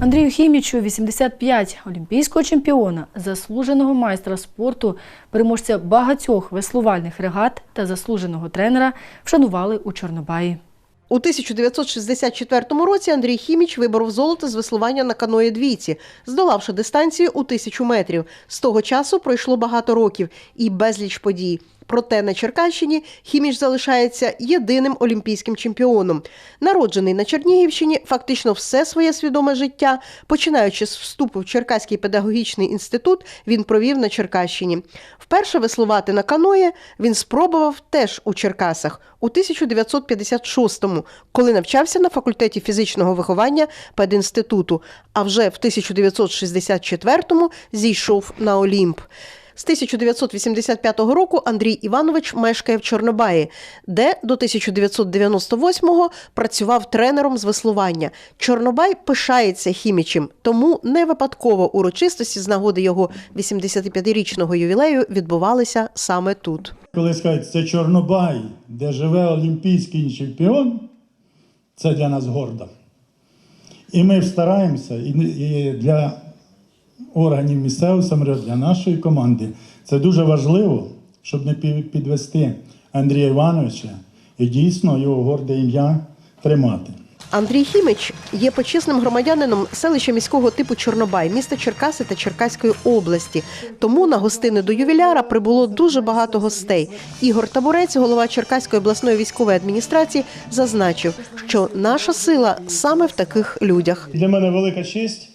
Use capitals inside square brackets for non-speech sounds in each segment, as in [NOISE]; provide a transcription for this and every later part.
Андрію Хімічу 85, олімпійського чемпіона, заслуженого майстра спорту, переможця багатьох веслувальних регат та заслуженого тренера вшанували у Чорнобаї. У 1964 році Андрій Хіміч виборов золото з веслування на каної двійці, здолавши дистанцію у тисячу метрів. З того часу пройшло багато років і безліч подій. Проте на Черкащині Хіміч залишається єдиним олімпійським чемпіоном. Народжений на Чернігівщині, фактично все своє свідоме життя, починаючи з вступу в Черкаський педагогічний інститут, він провів на Черкащині. Вперше веслувати на каное він спробував теж у Черкасах у 1956-му, коли навчався на факультеті фізичного виховання пединституту, а вже в 1964-му зійшов на Олімп. З 1985 року Андрій Іванович мешкає в Чорнобаї, де до 1998-го працював тренером з веслування. Чорнобай пишається хімічем, тому не випадково урочистості з нагоди його 85-річного ювілею відбувалися саме тут. Коли скажуть, це Чорнобай, де живе олімпійський чемпіон, це для нас гордо. І ми стараємося, і для органів місцевого самоврядування, для нашої команди, це дуже важливо, щоб не пі- підвести Андрія Івановича і дійсно його горде ім'я тримати. Андрій Хімич є почесним громадянином селища міського типу Чорнобай, міста Черкаси та Черкаської області. Тому на гостини до ювіляра прибуло дуже багато гостей. Ігор Табурець, голова Черкаської обласної військової адміністрації, зазначив, що наша сила саме в таких людях. Для мене велика честь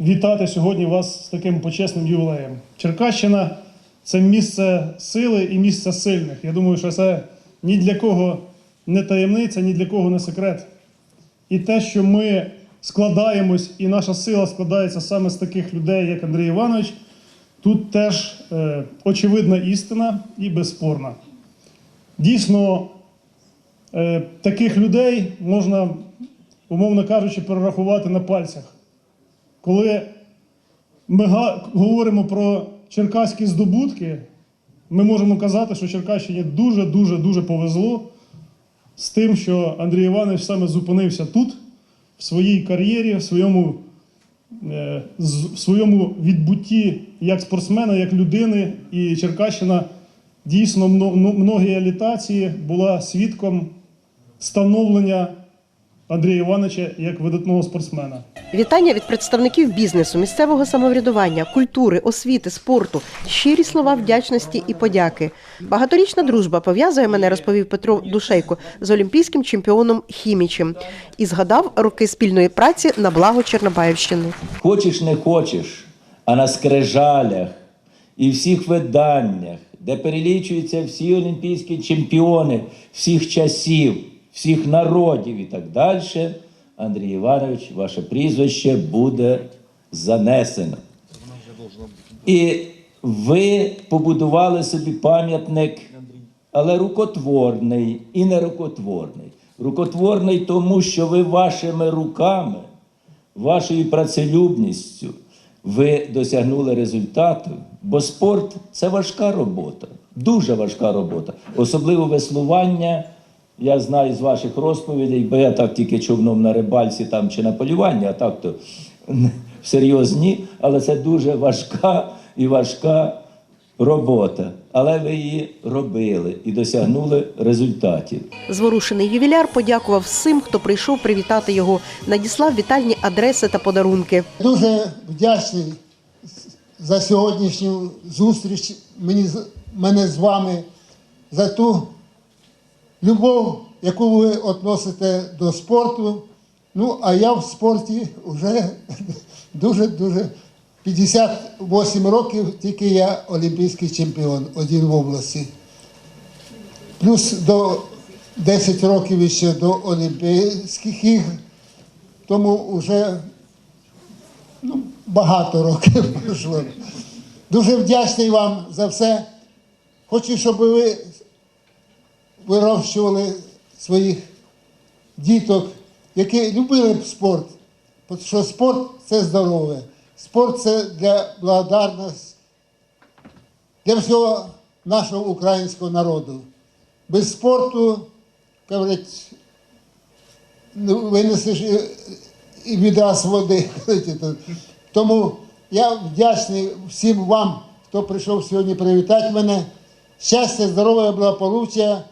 вітати сьогодні вас з таким почесним ювілеєм. Черкащина це місце сили і місце сильних. Я думаю, що це ні для кого не таємниця, ні для кого не секрет. І те, що ми складаємось, і наша сила складається саме з таких людей, як Андрій Іванович, тут теж е, очевидна істина і безспорна. Дійсно, е, таких людей можна, умовно кажучи, перерахувати на пальцях. Коли ми говоримо про черкаські здобутки, ми можемо казати, що Черкащині дуже-дуже дуже повезло з тим, що Андрій Іванович саме зупинився тут, в своїй кар'єрі, в своєму, е, в своєму відбутті як спортсмена, як людини. І Черкащина дійсно мно- мно- многі літації була свідком становлення Андрія Івановича як видатного спортсмена. Вітання від представників бізнесу, місцевого самоврядування, культури, освіти, спорту, щирі слова вдячності і подяки. Багаторічна дружба пов'язує мене, розповів Петро Душейко, з олімпійським чемпіоном Хімічем і згадав роки спільної праці на благо Чорнобаївщини. Хочеш не хочеш, а на скрижалях і всіх виданнях, де перелічуються всі олімпійські чемпіони всіх часів, всіх народів і так далі, Андрій Іванович, ваше прізвище буде занесено. І ви побудували собі пам'ятник, але рукотворний і не рукотворний. Рукотворний тому, що ви вашими руками вашою працелюбністю ви досягнули результату, бо спорт це важка робота, дуже важка робота, особливо веслування. Я знаю з ваших розповідей, бо я так тільки човном на рибальці там чи на полюванні, а так то [LAUGHS] всерйоз ні. Але це дуже важка і важка робота. Але ви її робили і досягнули результатів. Зворушений ювіляр подякував всім, хто прийшов привітати його, надіслав вітальні адреси та подарунки. Дуже вдячний за сьогоднішню зустріч мені, з- мене з вами, за ту любов, яку ви відносите до спорту. Ну, а я в спорті вже [LAUGHS] дуже-дуже 58 років, тільки я олімпійський чемпіон, один в області. Плюс до 10 років ще до Олімпійських ігр. Тому вже ну, багато років пройшло. Дуже вдячний вам за все. Хочу, щоб ви вирощували своїх діток, які любили б спорт. Що спорт це здоров'я. Спорт це для благодарності, для всього нашого українського народу. Без спорту, кажуть, ну, винесеш і, і відраз води. [LAUGHS] Тому я вдячний всім вам, хто прийшов сьогодні привітати мене. Щастя, здоров'я, благополуччя,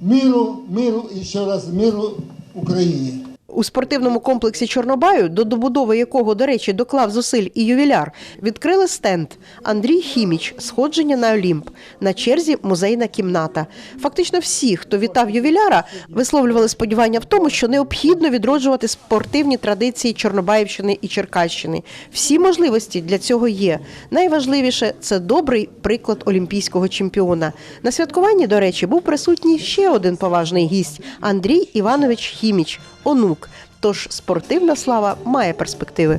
миру, миру і ще раз миру Україні. У спортивному комплексі Чорнобаю, до добудови якого, до речі, доклав зусиль і ювіляр, відкрили стенд Андрій Хіміч Сходження на Олімп. На черзі музейна кімната. Фактично всі, хто вітав ювіляра, висловлювали сподівання в тому, що необхідно відроджувати спортивні традиції Чорнобаївщини і Черкащини. Всі можливості для цього є. Найважливіше це добрий приклад олімпійського чемпіона. На святкуванні, до речі, був присутній ще один поважний гість Андрій Іванович Хіміч, онук. Тож спортивна слава має перспективи.